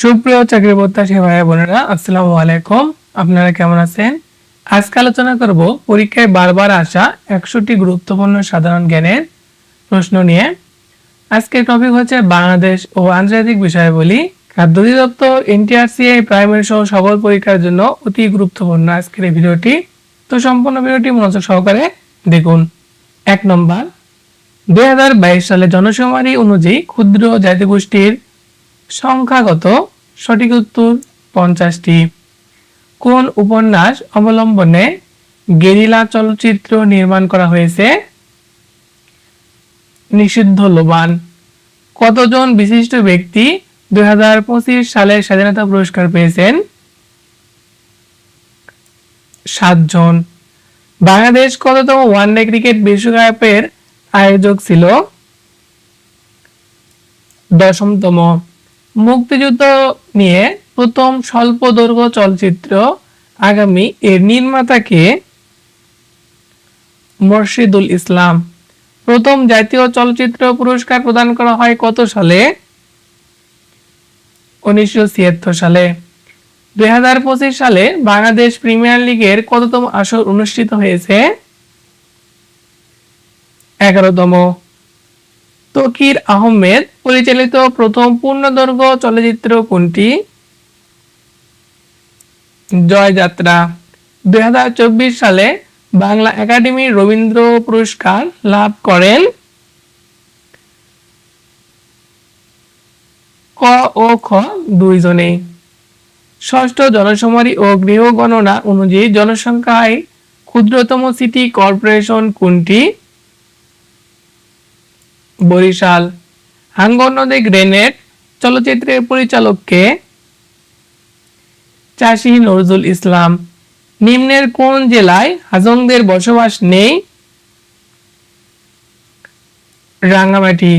সুপ্রিয় চাকরি প্রত্যাশী ভাই বোনেরা, আসসালামু আলাইকুম। আপনারা কেমন আছেন? আজকে আলোচনা করব পরীক্ষায় বারবার আসা একশোটি গুরুত্বপূর্ণ সাধারণ জ্ঞানের প্রশ্ন নিয়ে। আজকের টপিক হচ্ছে বাংলাদেশ ও আন্তর্জাতিক বিষয়াবলী। খাদ্য অধিদপ্তর, এনটিআরসিআই প্রাইমারি সহ সকল পরীক্ষার জন্য অতি গুরুত্বপূর্ণ আজকের এই ভিডিওটি। তো সম্পূর্ণ ভিডিওটি মনোযোগ সহকারে দেখুন। এক নম্বর, দুই হাজার বাইশ সালে জনশুমারি অনুযায়ী ক্ষুদ্র জাতিগোষ্ঠীর সংখ্যাগত সঠিক উত্তর পঞ্চাশটি। কোন উপন্যাস অবলম্বনে গেরিলা চলচ্চিত্র নির্মাণ করা হয়েছে? নিষিদ্ধ, লোবান। কতজন বিশিষ্ট ব্যক্তি দুই সালে স্বাধীনতা পুরস্কার পেয়েছেন? সাতজন। বাংলাদেশ কততম ওয়ানডে ক্রিকেট বিশ্বকাপের আয়োজক ছিল? দশমতম। মুক্তিযুদ্ধ নিয়ে প্রথম স্বল্প দৈর্ঘ্য চলচ্চিত্র আগামী এর নির্মাতাকে মর্শিদুল ইসলাম। প্রথম জাতীয় চলচ্চিত্র পুরস্কার প্রদান করা হয় কত সালে? উনিশশো ছিয়াত্তর সালে। দুই হাজার পঁচিশ সালে বাংলাদেশ প্রিমিয়ার লিগের কততম আসর অনুষ্ঠিত হয়েছে? এগারোতম। তকির আহমেদ পরিচালিত প্রথম পূর্ণদৈর্ঘ্য চলচ্চিত্র কোনটি? জয়যাত্রা, দুই হাজার চব্বিশ সালে বাংলা একাডেমি রবীন্দ্র পুরস্কার লাভ করেন। ক ও খ দুইজনে। ষষ্ঠ জনশুমারি ও গৃহ গণনা অনুযায়ী জনসংখ্যায় ক্ষুদ্রতম সিটি কর্পোরেশন কোনটি? বরিশাল। হাঙ্গর নদী গ্রেনেড চলচ্চিত্রের পরিচালককে চাষি নজরুল ইসলাম। নিম্নের কোন জেলায় হাজংদের বসবাস নেই? রাঙ্গামাটি।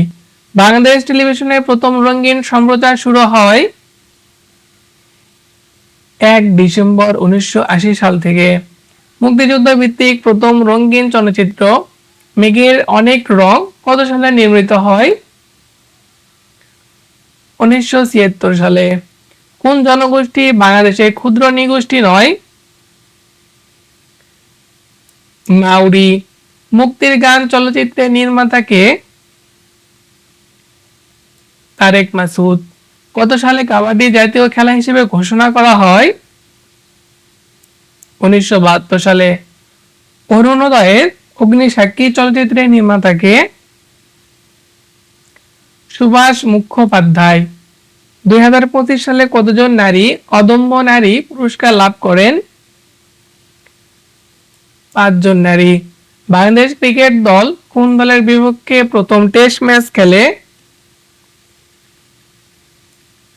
বাংলাদেশ টেলিভিশনের প্রথম রঙিন সম্প্রচার শুরু হয় এক ডিসেম্বর উনিশশো আশি সাল থেকে। মুক্তিযুদ্ধ ভিত্তিক প্রথম রঙিন চলচ্চিত্র মেঘের অনেক রং কত সালে নির্মিত হয়? উনিশশো সালে। কোন জনগোষ্ঠী বাংলাদেশে ক্ষুদ্র নিগোষ্ঠী নয়? মাউরি। মুক্তির গান চলচ্চিত্রের নির্মাতাকে তারেক মাসুদ। কত সালে কাবাডি জাতীয় খেলা হিসেবে ঘোষণা করা হয়? উনিশশো বাহাত্তর সালে। অরুণোদয়ের অগ্নিসাক্ষী চলচ্চিত্রের নির্মাতাকে সুভাষ মুখোপাধ্যায়। দুই হাজার পঁচিশ সালে কতজন নারী, অদম্য নারী পুরস্কার লাভ করেন? পাঁচজন নারী। বাংলাদেশ ক্রিকেট দল কোন দলের বিপক্ষে প্রথম টেস্ট ম্যাচ খেলে?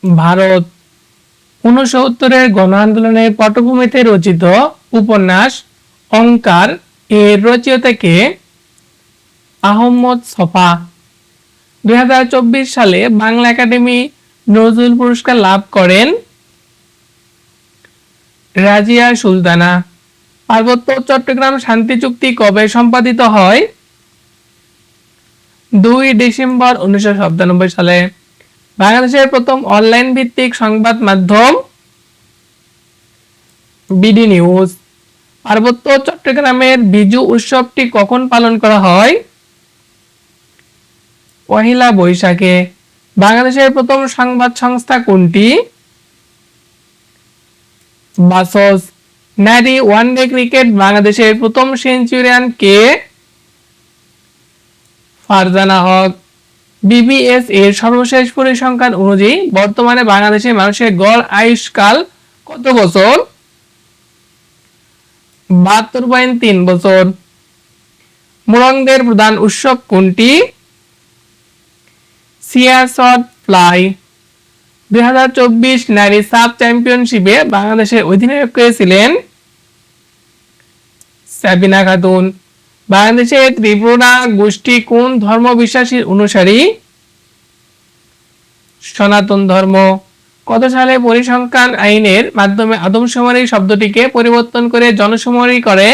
ভারত। উনসত্তরের গণ আন্দোলনের পটভূমিতে রচিত উপন্যাস অঙ্কার এর রচয়িতাকে আহম্মদ সফা দুই হাজার চব্বিশ সালে বাংলা একাডেমি নজরুল পুরস্কার লাভ করেন রাজিয়া সুলতানা। পার্বত্য চট্টগ্রাম শান্তি চুক্তি কবে সম্পাদিত হয়? দুই ডিসেম্বর উনিশশো সাতানব্বই সালে। বাংলাদেশের প্রথম অনলাইন ভিত্তিক সংবাদ মাধ্যম বিডি নিউজ। পার্বত্য চট্টগ্রামের বিজু উৎসবটি কখন পালন করা হয়? পহিলা বৈশাখে। বাংলাদেশের প্রথম সংবাদ সংস্থা কোনটি? বাসস, নারী ওয়ানডে ক্রিকেট, বাংলাদেশের প্রথম সেঞ্চুরিয়ান কে? ফারজানা হক। বিবিএস এর সর্বশেষ পরিসংখ্যান অনুযায়ী বর্তমানে বাংলাদেশের মানুষের গড় আয়ুষ্কাল কত বছর? বাহাত্তর পয়েন্ট তিন বছর। মুরংদের প্রধান উৎসব কোনটি? সিয়াসট ফ্লাই দুই নারী সাব চ্যাম্পিয়নশিপে বাংলাদেশের অধিনায়ক ছিলেন সাবিনা খাতুন। বাংলাদেশের ত্রিপুরা গোষ্ঠী কোন ধর্ম বিশ্বাসীর অনুসারী? সনাতন ধর্ম। কত সালে পরিসংখ্যান আইনের মাধ্যমে আদমশুমারি শব্দটিকে পরিবর্তন করে জনশুমারি করে?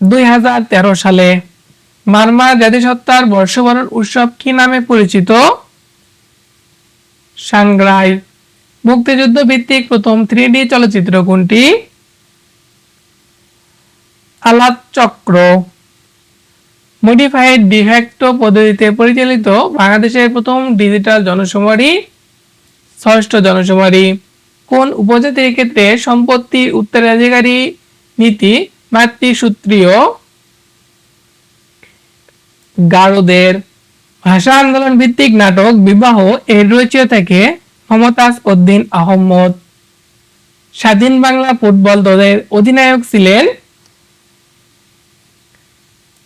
দুই হাজার তেরো সালে। মারমা জাতিসত্তার বর্ষবরণ উৎসব কি নামে পরিচিত? সাংগ্রাই। মুক্তিযুদ্ধ ভিত্তিক প্রথম থ্রি ডি চলচ্চিত্র কোনটি? আলাপ চক্র। মডিফাইড ডিফ্যাক্টো পদ্ধতিতে পরিচালিত বাংলাদেশের প্রথম ডিজিটাল জনশুমারি ষষ্ঠ জনশুমারি কোন উপজাতির ক্ষেত্রে সম্পত্তির উত্তরাধিকারী নীতি, মাতৃসূত্রীয়? গারোদের ভাষা আন্দোলন ভিত্তিক নাটক বিবাহ এর রচিত থেকে মমতাজ উদ্দিন আহমদ। স্বাধীন বাংলা ফুটবল দলের অধিনায়ক ছিলেন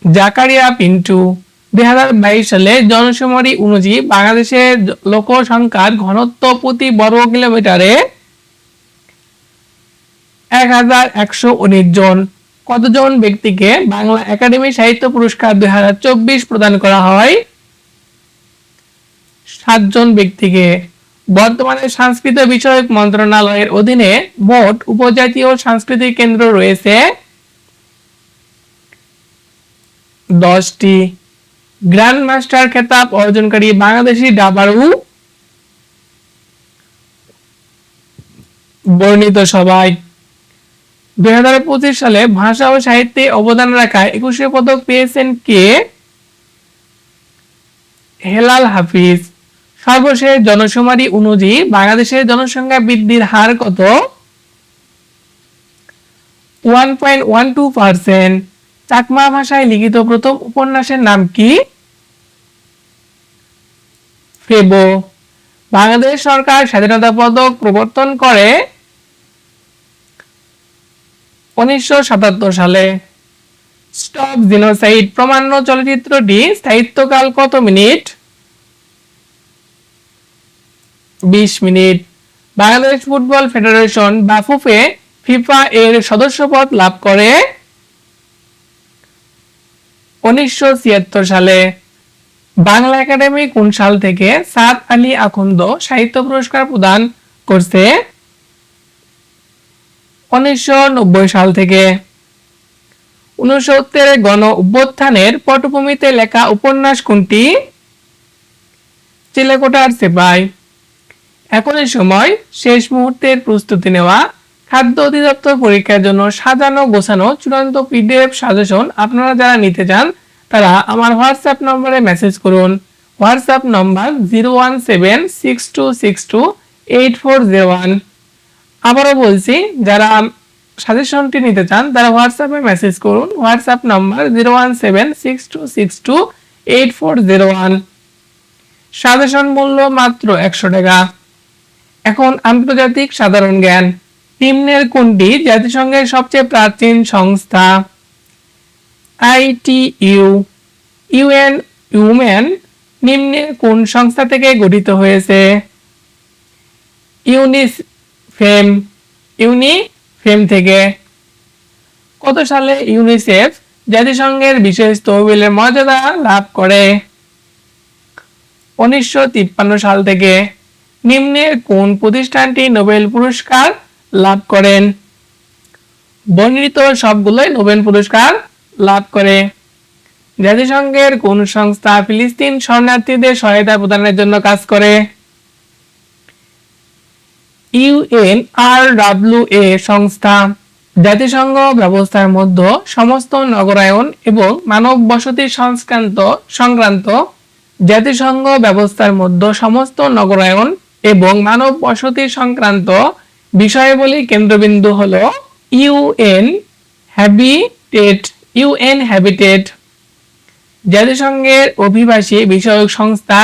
জাকারিয়া পিন্টু। দুই হাজার বাইশ সালে জনশুমারি অনুযায়ী বাংলাদেশের লোক সংখ্যার ঘনত্ব প্রতি বর্গ কিলোমিটারে এক হাজার একশো উনিশ জন। কতজন ব্যক্তিকে বাংলা একাডেমি সাহিত্য পুরস্কার দুই হাজার চব্বিশ প্রদান করা হয়? সাতজন ব্যক্তিকে। বর্তমানে সংস্কৃত বিষয়ক মন্ত্রণালয়ের অধীনে মোট উপজাতীয় সাংস্কৃতিক কেন্দ্র রয়েছে দশটি। গ্র্যান্ড মাস্টার খেতাব অর্জনকারী বাংলাদেশি ডাবারু বর্ণিত সবাই দুই হাজার পঁচিশ সালে ভাষা ও সাহিত্যে অবদান রাখায় একুশে পদক পেয়েছেন কে? হেলাল হাফিজ। সর্বশেষ জনশুমারি অনুযায়ী বাংলাদেশের জনসংখ্যা বৃদ্ধির হার কত? One point one two percent. Chakma ভাষায় লিখিত প্রথম উপন্যাসের নাম কি? ফেবো। বাংলাদেশ সরকার স্বাধীনতা পদক প্রবর্তন করে উনিশশো সালে স্টপ জিনোসাইড প্রমাণ্য চলচ্চিত্রটি স্থায়িত্বকাল কত মিনিট? বিশ minute. Bangladesh football federation FIFA এর সদস্যপদ লাভ করে উনিশশো ছিয়াত্তর সালে। বাংলা একাডেমি কোন সাল থেকে সাদ আলী আখন্দ সাহিত্য পুরস্কার প্রদান করছে? উনিশশো নব্বই সাল থেকে। উনসত্তরের গণ অভ্যুত্থানের পটভূমিতে লেখা উপন্যাস কোনটি? চিলেকোটার সেপাই। এখন এই সময় শেষ মুহূর্তের প্রস্তুতি নেওয়া, খাদ্য অধিদপ্তর পরীক্ষার জন্য সাজানো, গোছানো চূড়ান্ত পিডিএফ সাজেশন আপনারা যারা নিতে চান, তারা আমার হোয়াটসঅ্যাপ নম্বরে মেসেজ করুন। WhatsApp number zero one seven six two six two eight four zero one. আবারও বলছি, যারা সাজেশনটি নিতে চান, তারা হোয়াটসঅ্যাপে মেসেজ করুন। WhatsApp number zero one seven six two six two eight four zero one suggestion মূল্য মাত্র একশো টাকা। এখন আন্তর্জাতিক সাধারণ জ্ঞান। নিম্নের কোনটি জাতিসংঘের সবচেয়ে প্রাচীন সংস্থা? আইটিইউ। ইউএন ইউমেন নিম্নের কোন সংস্থা থেকে গঠিত হয়েছে? ইউনিফেম ইউনিফেম থেকে। কত সালে ইউনিসেফ জাতিসংঘের বিশেষ তহবিলের মর্যাদা লাভ করে? উনিশশো সাল থেকে নিম্নের কোন প্রতিষ্ঠানটি নোবেল পুরস্কার লাভ করেন? বর্ণিত সবগুলোই নোবেল পুরস্কার লাভ করে। জাতিসংঘের কোন সংস্থা ফিলিস্তিন শরণার্থীদের সহায়তা প্রদানের জন্য কাজ করে? ইউএন আর ডাব্লিউ এ সংস্থা জাতিসংঘ ব্যবস্থার মধ্যে সমস্ত নগরায়ন এবং মানব বসতি সংক্রান্ত সংক্রান্ত জাতিসংঘ ব্যবস্থার মধ্যে সমস্ত নগরায়ন এবং মানব বসতি সংক্রান্ত বিষয়াবলী কেন্দ্রবিন্দু হল ইউএন হ্যাবিটেট ইউএন হ্যাবিটেট। জাতিসংঘের অভিবাসী বিষয়ক সংস্থা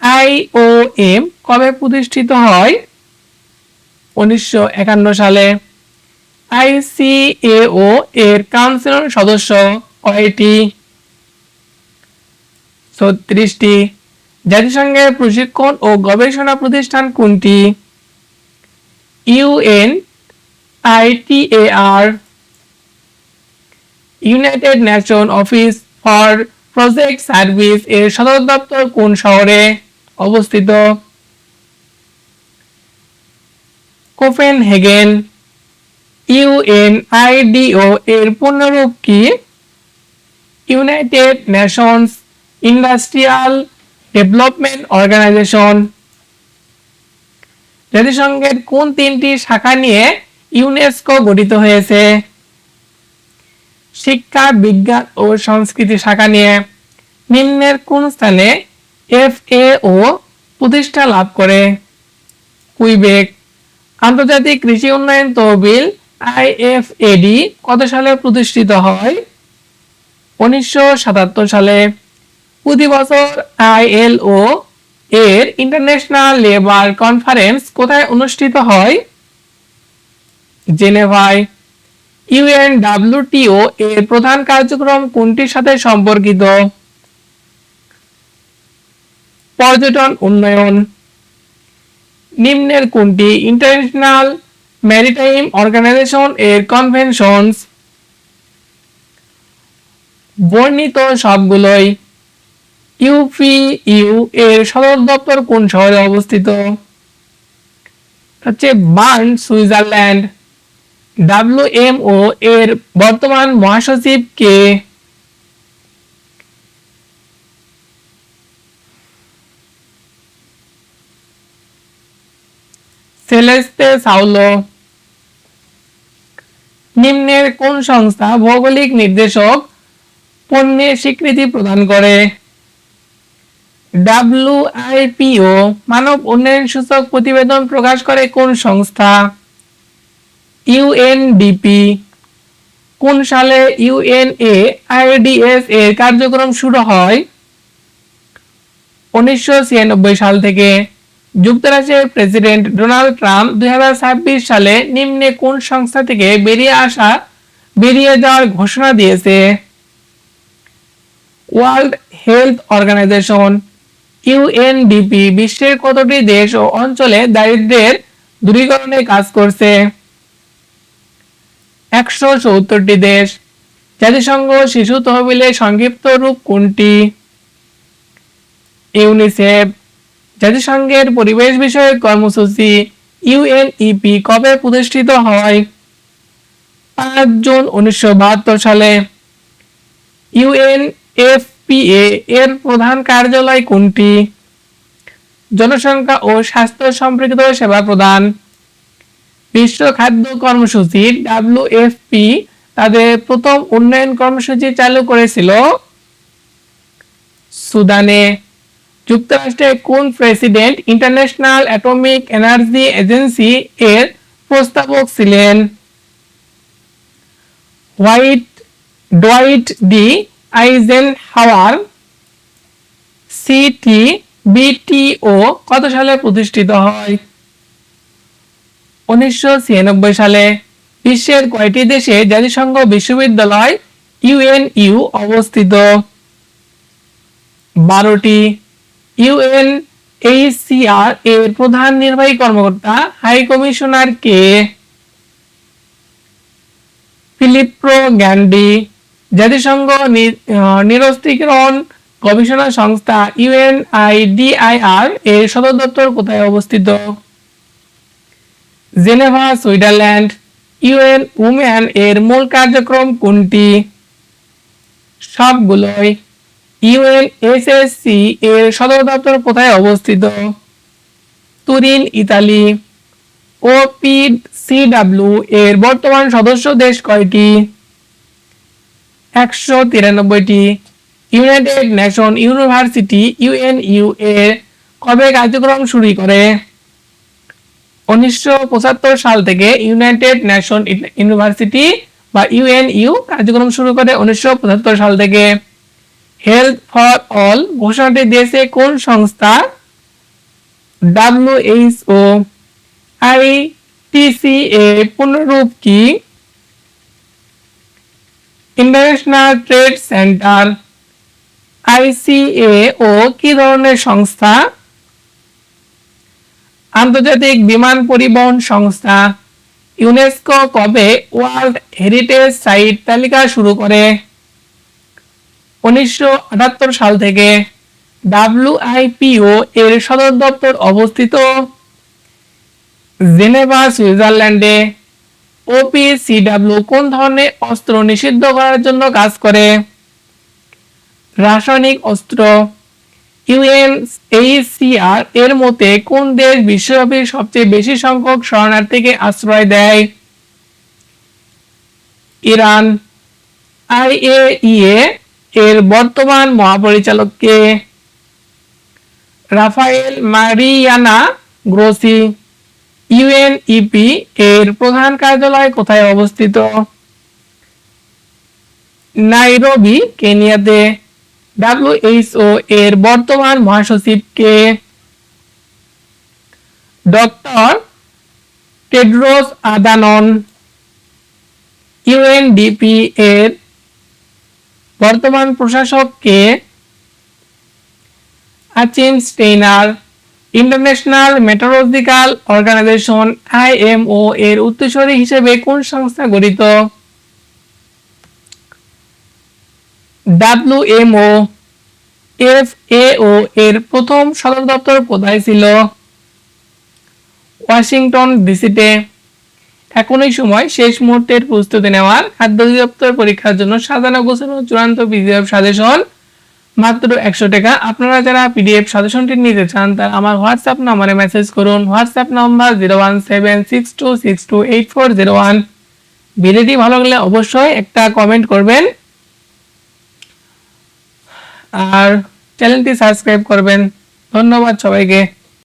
আইওএম কবে প্রতিষ্ঠিত হয়? উনিশশো সালে আইসিএও এর কাউন্সিলর সদস্য কয়টি? ছত্রিশটি। জাতিসংঘের প্রশিক্ষণ ও গবেষণা প্রতিষ্ঠান কোনটি? UN ITAR United Nation office for project service এর সদর দপ্তর কোন শহরে অবস্থিত? কোপেনহেগেন ইউএনআইডিও এর পূর্ণরূপ কি? United Nations Industrial Development Organization. জাতিসংঘের কোন তিনটি শাখা নিয়ে ইউনেস্কো গঠিত হয়েছে? শিক্ষা, বিজ্ঞান ও সংস্কৃতি শাখা নিয়ে নিম্নের কোন স্থানে এফ এ ও প্রতিষ্ঠা লাভ করে? কুইবেক আন্তর্জাতিক কৃষি উন্নয়ন তহবিল আইএফএডি কত সালে প্রতিষ্ঠিত হয়? উনিশশো সাতাত্তর সালে। প্রতি বছর আইএলও এর ইন্টারন্যাশনাল লেবার কনফারেন্স কোথায় অনুষ্ঠিত হয়? জেনেভায়। ইউএনডব্লিউটিও এর প্রধান কার্যক্রম কোনটির সাথে সম্পর্কিত? পর্যটন উন্নয়ন। নিম্নের কোনটি? ইন্টারন্যাশনাল ম্যারিটাইম অর্গানাইজেশন এর কনভেনশনস বর্ণিত সবগুলোই ইউপিইউ এর সদর দপ্তর কোন শহরে অবস্থিত? হচ্ছে বার্ন, সুইজারল্যান্ড। ডাব্লিউএমও এর বর্তমান মহাসচিব কে? সেলেস্তে সাউলো নিম্নের কোন সংস্থা ভৌগোলিক নির্দেশক পণ্যের স্বীকৃতি প্রদান করে? ডাব্লিউআইপিও মানব উন্নয়ন সূচক প্রতিবেদন প্রকাশ করে কোন সংস্থা? ইউএনডিপি কোন সালে ইউএনএ আইডিএস এর কার্যক্রম শুরু হয়? উনিশশো সাল থেকে। যুক্তরাষ্ট্রের প্রেসিডেন্ট ডোনাল্ড ট্রাম্প দুই সালে নিম্নে কোন সংস্থা থেকে বেরিয়ে আসা, বেরিয়ে যাওয়ার ঘোষণা দিয়েছে? ওয়ার্ল্ড হেলথ অর্গানাইজেশন ইউএনডিপি বিশ্বের কতটি দেশ ও অঞ্চলে দারিদ্র্যের দূরীকরণে কাজ করছে? একশো চৌত্তরটি দেশ। জাতিসংঘ শিশু তহবিলের সংক্ষিপ্ত রূপ কোনটি? ইউনিসেফ জাতিসংঘের পরিবেশ বিষয়ক কর্মসূচি ইউএনইপি কবে প্রতিষ্ঠিত হয়? পাঁচ জুন উনিশশো সালে। ইউএনএফপিএ এর প্রধান কার্যালয় কোনটি? জনসংখ্যা ও স্বাস্থ্য সম্পর্কিত সেবা প্রদান। বিশ্ব খাদ্য কর্মসূচি ডাব্লিউএফপি তাদের প্রথম উন্নয়ন কর্মসূচি চালু করেছিল সুদানে। যুক্তরাষ্ট্রের কোন president International Atomic Energy Agency এর প্রস্তাবক ছিলেন? White, Dwight D Eisenhower C T B T O কত সালে প্রতিষ্ঠিত হয়? উনিশশো ছিয়ানব্বই সালে বিশ্বের কয়টি দেশে জাতিসংঘ বিশ্ববিদ্যালয় ইউএনইউ অবস্থিত? বারোটি। ইউএন এইচসিআর এর প্রধান নির্বাহী কর্মকর্তা হাই কমিশনার কে? ফিলিপ্রো গ্যান্ডি, জাতিসংঘ নিরস্ত্রীকরণ গবেষণা সংস্থা ইউএনআইডিআইআর এর সদর দপ্তর কোথায় অবস্থিত? Geneva, Switzerland. ইউএন উমেন এর মূল কার্যক্রম কোনটি? সবগুলোই ইউএনএসএসসি এর সদর দপ্তর কোথায় অবস্থিত? তুরিন, ইতালি। ও সিডাব্লিউ এর বর্তমান সদস্য দেশ কয়টি? একশো তিরানব্বইটি। ইউনাইটেড নেশন ইউনিভার্সিটি, ইউএনইউ এর কবে কার্যক্রম শুরু করে? উনিশশো পঁচাত্তর সাল থেকে ইউনাইটেড নেশন ইউনিভার্সিটি বা ইউএনইউ কার্যক্রম শুরু করে উনিশশো পঁচাত্তর সাল থেকে। হেলথ ফর অল ঘোষণাটি দিয়েছে কোন সংস্থা? ডাব্লিউএইচও আইটিসি এ পুনরূপ কি? ইন্টারন্যাশনাল ট্রেড সেন্টার আইসিএ ও কি ধরনের সংস্থা? আন্তর্জাতিক বিমান পরিবহন সংস্থা ইউনেস্কো কবে ওয়ার্ল্ড হেরিটেজ সাইট তালিকা শুরু করে? উনিশশো আটাত্তর সাল থেকে ডাব্লিউআইপিও এর সদর দপ্তর অবস্থিত জেনেভা, সুইজারল্যান্ডে। ওপিসিডাব্লিউ কোন ধরনের অস্ত্র নিষিদ্ধ করার জন্য কাজ করে? রাসায়নিক অস্ত্র। এর মতে কোন দেশ বিশ্বব্যাপী সবচেয়ে বেশি সংখ্যক শরণার্থীকে আশ্রয় দেয়? ইরান। আইএইএ এর বর্তমান মহাপরিচালক কে রাফায়েল মারিয়ানা গ্রোসি ইউএনইপি এর প্রধান কার্যালয় কোথায় অবস্থিত? নাইরোবি, কেনিয়াতে। ডাব্লিউএইচও এর বর্তমান মহাসচিব কে ডক্টর টেড্রোস আদানন ইউএনডিপি এর বর্তমান প্রশাসক কে Achim Steiner international metrological organization IMO এর উত্তরসূরি হিসেবে কোন সংস্থা গঠিত? ডাব্লিউএমও, এফএও এর প্রথম সদর দপ্তর কোথায় ছিল? ওয়াশিংটন, ডিসিতে। এখনই সময় শেষ মুহূর্তের প্রস্তুতি নেওয়ার খাদ্য অধিদপ্তর পরীক্ষার জন্য সাজানো গোছানো চূড়ান্ত পিডিএফ সাজেশন মাত্র একশো টাকা। আপনারা যারা পিডিএফ সাজেশনটি নিতে চান, তার আমার হোয়াটসঅ্যাপ নম্বরে মেসেজ করুন। WhatsApp number zero one seven six two six two eight four zero one. ভিডিওটি ভালো লাগলে অবশ্যই একটা কমেন্ট করবেন। আর চ্যানেলটি সাবস্ক্রাইব করবেন। ধন্যবাদ সবাইকে।